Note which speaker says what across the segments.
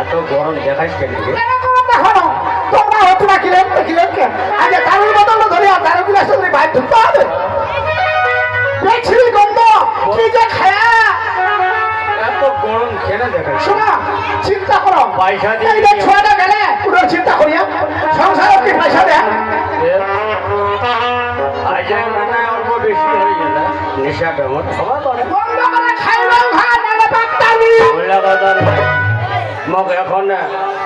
Speaker 1: এত
Speaker 2: গরম দেখাইস কেন?
Speaker 1: দেখো তোমরা হতো না কিলেন তো কিলেন কে আজ দারুর বদল ধরে আর দারু গিলাস ধরে বাইর ঢুকতে হবে দেখছিলি গন্ধ কি যে খায়া
Speaker 2: এত গরম কেন দেখাইস?
Speaker 1: শোনা চিন্তা করো
Speaker 2: পয়সা দিয়ে
Speaker 1: এই ছোয়াটা গেলে পুরো চিন্তা করিয়া সংসার কি পয়সা দেয়।
Speaker 2: আজ অল্প বেশি হয়ে গেল। নেশাটা মোট খাওয়া করে। কথা নয় মোক এখন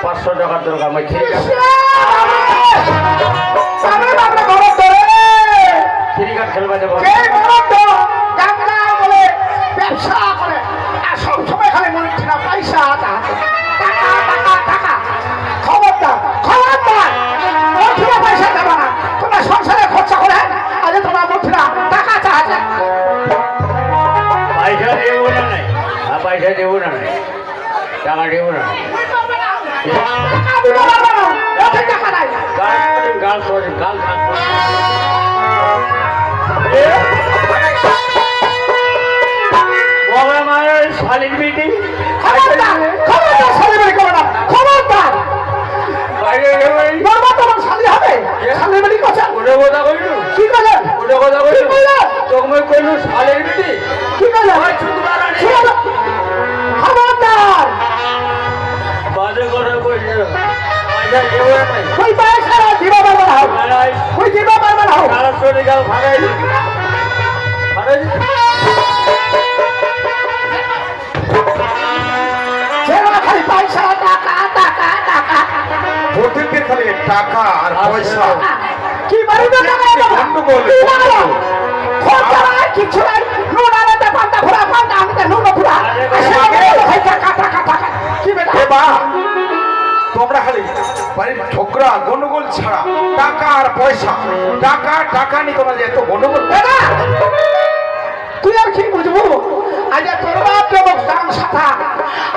Speaker 2: পাঁচশো টাকার দরকার মই ঠিক আছে। খেলবা যাব
Speaker 1: ব্যবসা করে আর সব সময় খালি মনে পয়সা
Speaker 2: মিটিং
Speaker 1: খবরদার খবরদার শালি বাড়ি করো না। খবরদার। বলব তোমার শালি হবে? শালি বাড়ি কথা
Speaker 2: ওটা কথা কইলু
Speaker 1: কি করলেন?
Speaker 2: ওটা কথা
Speaker 1: কি
Speaker 2: কইলু
Speaker 1: করলেন?
Speaker 2: তোকে কইলু শালির মিটিং
Speaker 1: কি করলেন?
Speaker 2: ওই চুদবারা রে।
Speaker 1: খবরদার।
Speaker 2: বাজে করে কইলু দেবো না নাই
Speaker 1: দিবা পারবে না
Speaker 2: মারাই
Speaker 1: দিবা না
Speaker 2: কারও চলে গেল ভাগাই ভাগাই
Speaker 1: টাকা
Speaker 3: আর পয়সা।
Speaker 1: কি দেবো
Speaker 3: গন্ডগোল।
Speaker 1: খরচা নাই কিছু নাই। নুন আনাতে পান্তা ফুরা পান্তা আনতে নুন ফুরা টাকা টাকা টাকা কি বেটা?
Speaker 3: তোমরা খালি বাড়ির ঝগড়া গন্ডগোল ছাড়া টাকা আর পয়সা। টাকা টাকা নিয়ে তোমরা যে এত গন্ডগোল
Speaker 1: দাদা তুই আর কি বুঝব আজ বাপ জবক দাম সাথা।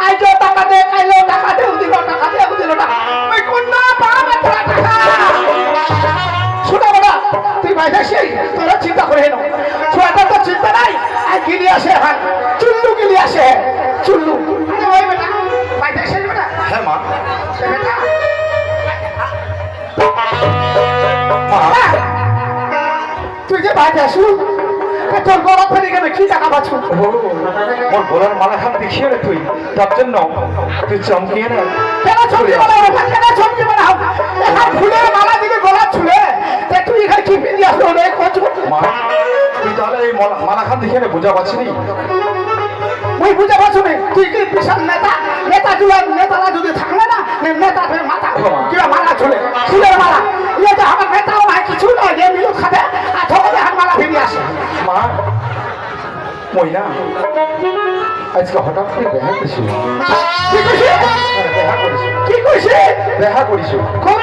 Speaker 1: আজ টাকা দে কাইলো টাকা দে দিল টাকা দে দিল না ওই কোনটা পাবে তোরা টাকা। শুনে বড়া তুই বাইরে সেই তোরা চিন্তা করে হেন ছোয়াটা তো চিন্তা নাই আর গিলি আসে এখন। চুল্লু গিলি আসে। চুল্লু। আরে ওই বেটা বাইরে সেই বেটা।
Speaker 3: হ্যাঁ মা।
Speaker 1: সে বেটা।
Speaker 3: মা।
Speaker 1: তুই যে বাইরে তোর গলা ফেলে গেলে কি টাকা পাচ্ছু?
Speaker 3: ওর গলার মালাখান দেখিয়ে রে তুই। তার জন্য তুই চমকিয়ে না।
Speaker 1: কেন চমকিয়ে বানাও না কেন চমকিয়ে বানাও এখন ফুলের মালা দিকে গলা ছুলে তে তুই এখানে কি পিন্দি আসলো রে? খোঁজ
Speaker 3: মা তুই তাহলে এই মালা- মালাখান দেখিয়ে বোঝা পাচ্ছি
Speaker 1: মুই বুঝে পারছ তুই কি বিশাল নেতা? নেতা জুড়ে নেতারা যদি থাকলে না নেতা ফের মাথা কিবা মালা চলে। চুলের মালা। ইয়ে তো আমার নেতাও নাই কিছু নয় যে মিলু খাবে আর ঠকবে হাত মালা ফিরিয়ে আসে।
Speaker 3: মা মইনা আজকে হঠাৎ করে দেখা করেছিল
Speaker 1: কি কইছে
Speaker 3: দেখা করেছিল
Speaker 1: কি কইছে
Speaker 3: দেখা করেছিল
Speaker 1: কোন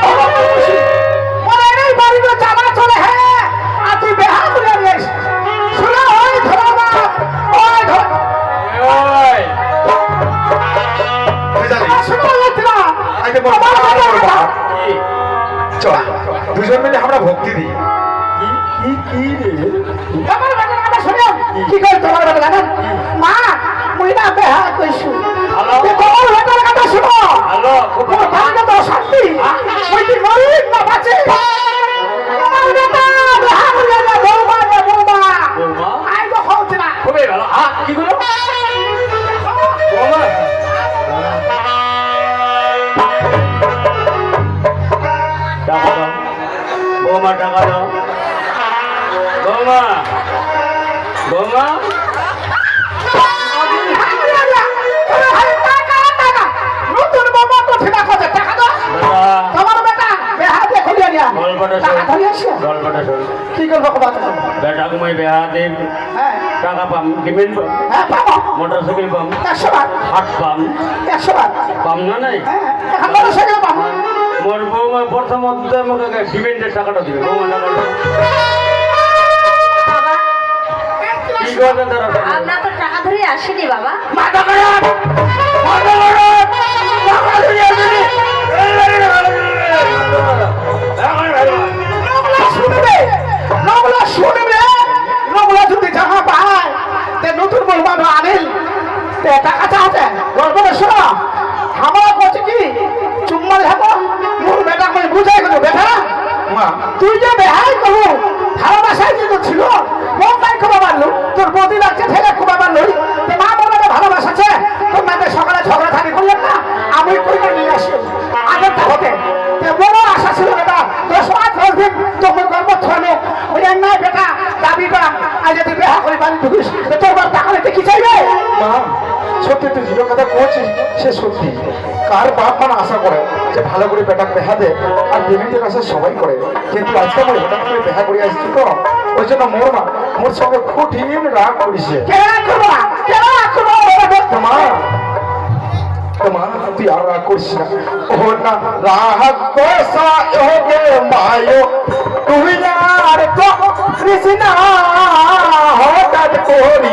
Speaker 1: ওরে এই বাড়িতে চালা চলে হ্যাঁ। আর তুই বেহা
Speaker 3: চল দুজন মিলে আমরা ভক্তি দিই।
Speaker 2: কি কি রে?
Speaker 1: আমার বেটার কথা শুনে কি? করে তোমার বেটা জানেন মা মুই বেহা কইছু
Speaker 2: হ্যালো?
Speaker 1: এ তোমার বেটার কথা শুনো।
Speaker 2: হ্যালো? খুব
Speaker 1: মোর তো শান্তি। মুই কি গরিব না বাঁচি আমার বেটা বেহা করে না বৌমা রে বৌমা।
Speaker 2: বৌমা?
Speaker 1: আই তো হচ্ছে না
Speaker 2: খুবই ভালো। হ্যাঁ কি বৌমা টাকা দাও। বৌমা বৌমা।
Speaker 1: টাকা
Speaker 2: বেটা
Speaker 1: বেহা
Speaker 2: পাম ডিমেন্ট পাম?
Speaker 1: হ্যাঁ
Speaker 2: মোটরসাইকেল পাম? হাট পাম? পাম না নাই?
Speaker 1: হ্যাঁ এখন বলো সেগুলো পাবো
Speaker 2: মোর বৌমা প্রথমত আমাকে ডিমেন্টের টাকাটা দিবে। বৌমা টাকাটা
Speaker 4: আমরা তো টাকা ধরে আসিনি বাবা।
Speaker 1: মাথা খারাপ! মাথা খারাপ! টাকা গল্পটা শোনো। আমরা করছি কি? চুম্মা কই বুঝাই গেল বেটা তুই যে বেহাই করু ভালোবাসায় কিন্তু ছিল মন তাই খুব মারলো তোর বদি লাগছে ঠেলে খুব মারলো তো মা বলে ভালোবাসাছে তোর মাকে সকালে ঝগড়া থাকি করলেন না আমি কই করে নিয়ে আসি? আগেরটা হতে বড় আশা ছিল বেটা দশ মাস দশ দিন তোকে গর্ব থানো ওই নাই বেটা দাবিটা আজ যদি বেহা করে বাড়ি ঢুকিস তোর টাকা কি চাইবে?
Speaker 3: সত্যি তুই যে কথা বলছিস সে সত্যি। কার বাপ মানে আশা করে যে ভালো করে বেটা বেহা দে আর পেমেন্টের আশা সবাই করে? কিন্তু আজকে আমার হঠাৎ করে দেখা করে আসছি তো ওই জন্য মোর মা মোর সঙ্গে কঠিন রাগ করিছে তোমা তোমা তুই আর রাগ করিস না। ও না রাগ কোসা ওগে মায়ো। তুই আর তো কৃষ্ণা হঠাৎ করি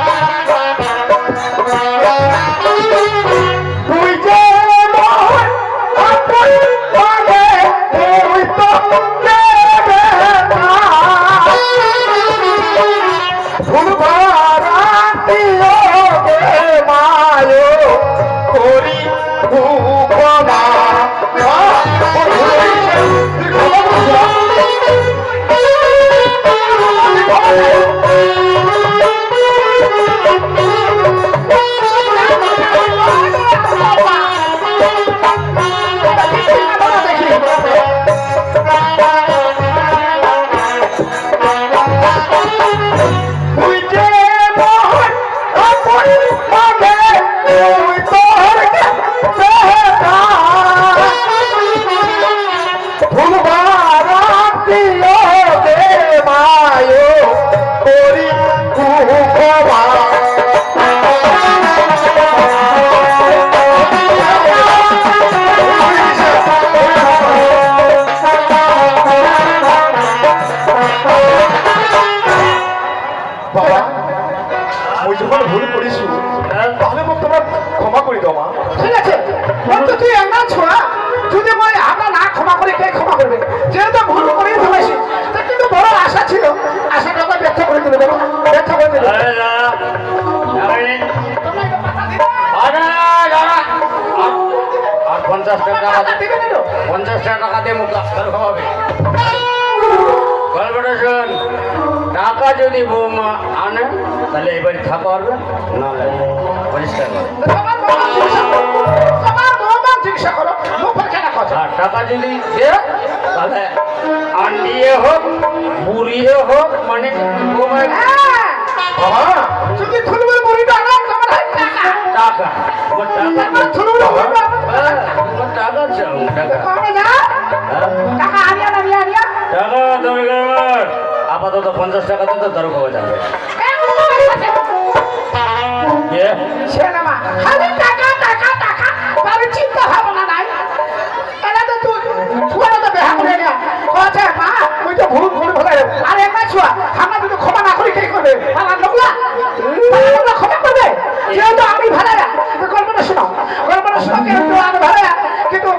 Speaker 2: পঞ্চাশ টাকা দিয়ে মুখ ডাক্তার খাওয়াবে গল্পটা শোন টাকা যদি বৌমা আনে তাহলে এবারে থাকা পারবে? না পরিষ্কার টাকা যদি দে তাহলে আন্ডিয়ে হোক বুড়িয়ে হোক মানে বৌমা
Speaker 1: হ্যাঁ, যদি টাকা।
Speaker 2: আমার টাকা হ্যাঁ, আমার চাও টাকা। হ্যাঁ?
Speaker 1: টাকা
Speaker 2: তুমি আপাতত পঞ্চাশ টাকা দিতে ধরো পাওয়া যাবে।
Speaker 1: চিন্তা ভাবনা নাই। এটা তো তুই তো বেহা করে আর ছুয়া। আমরা যদি ক্ষমা না করি কে করবে? আমার লোকলা যেহেতু আমি ভাড়া তো গল্পটা শোনো গল্পটা শোনো কিন্তু আমি ভাড়া কিন্তু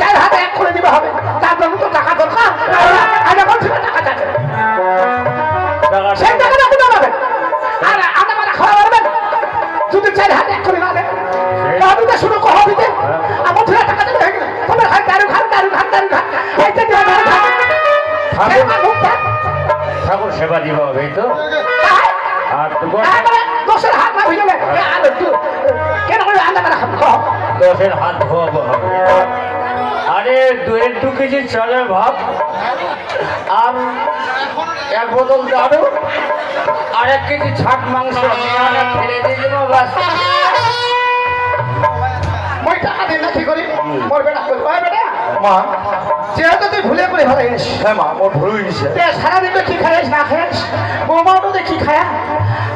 Speaker 1: চার হাতে এক করে দিতে হবে। তার জন্য তো টাকা দরকার। আজ এখন ছিল টাকা চাচ্ছে
Speaker 2: টাকা
Speaker 1: সেই টাকাটা দিতে হবে আর আটা মাটা খাওয়া পারবেন যদি চার হাতে এক করে না দেয় তাহলে তো শুরু করা দিতে আমার ছেলে টাকা দেবে তবে হয় দারু খান দারু খান দারু খান। এইটা দিয়ে দারু খান।
Speaker 2: ঠাকুর।
Speaker 1: সেবা দেন।
Speaker 2: দিবা হবে তো? আর
Speaker 1: দোষের হাত না হয়ে যাবে আর কেন করে আন্দা খান খাও।
Speaker 2: দশের হাত হবে আরে দুয়ের দু কেজি চালের ভাত আর এক বোতল দারু আর এক কেজি ছাট মাংস ফেলে দিয়ে দেবো বাস
Speaker 1: মই টাকা দিন না কি করি? মোর বেটা ওই বেটা
Speaker 3: মা
Speaker 1: যেহেতু তুই ভুলে করে ভালো গেছিস
Speaker 3: হ্যাঁ মা মোর ভুল হয়ে গেছে।
Speaker 1: তে সারাদিন তো কি খাইস না খাইস? বৌমাও তো কি খায়া?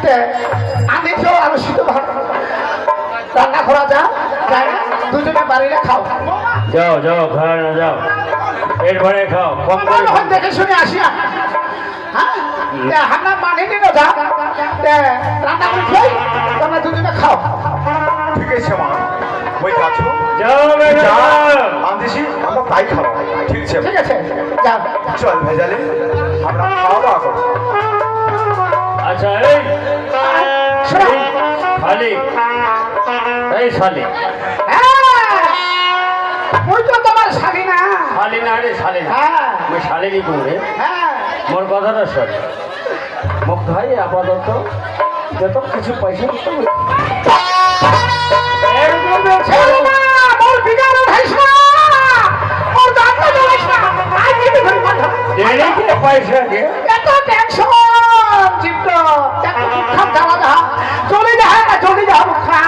Speaker 1: তে আমি তো আরও শীত ভাত রান্না করা যা যাই না দুজনে বাড়িতে খাও।
Speaker 2: যাও যাও খাও না যাও। পেট ভরে খাও কম করে
Speaker 1: যখন দেখে শুনে আসি না। হ্যাঁ? হান্না মানে নিন যা। রান্না করে খাই তোমরা দুজনে খাও।
Speaker 3: ঠিক আছে মা ওই আছো
Speaker 2: যাও যাও।
Speaker 3: তাই খাব। ঠিক আছে?
Speaker 1: ঠিক আছে যাও।
Speaker 3: চল ভেজালে আমরা খাওয়া দাওয়া করব।
Speaker 2: আচ্ছা এই
Speaker 1: শোনো।
Speaker 2: এই, শালি। এই শালি।
Speaker 1: হ্যাঁ ওই তো তোমার শালি না
Speaker 2: শালি না রে শালি না
Speaker 1: হ্যাঁ।
Speaker 2: আমি শালিনি করে
Speaker 1: হ্যাঁ।
Speaker 2: মোর কথাটা শোন। মুখ ভাই আপাতত যত কিছু পয়সা দিতে হবে। এরকম
Speaker 1: ছেলে না মোর বিগার উঠাইস না মোর দাঁতটা জ্বলাইস না আই দিবি ঘরে বন্ধ
Speaker 2: দেরি কে পয়সা দিয়ে।
Speaker 1: এত টেনশন খাম জ্বালা। যা চলে যা চলে যা মুখা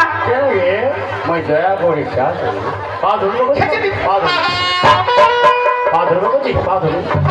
Speaker 2: মই দয়া করি চা পা ধরবো
Speaker 1: খেতে দিবি।
Speaker 2: পা ধরবো। পা ধরবো পা ধরবো।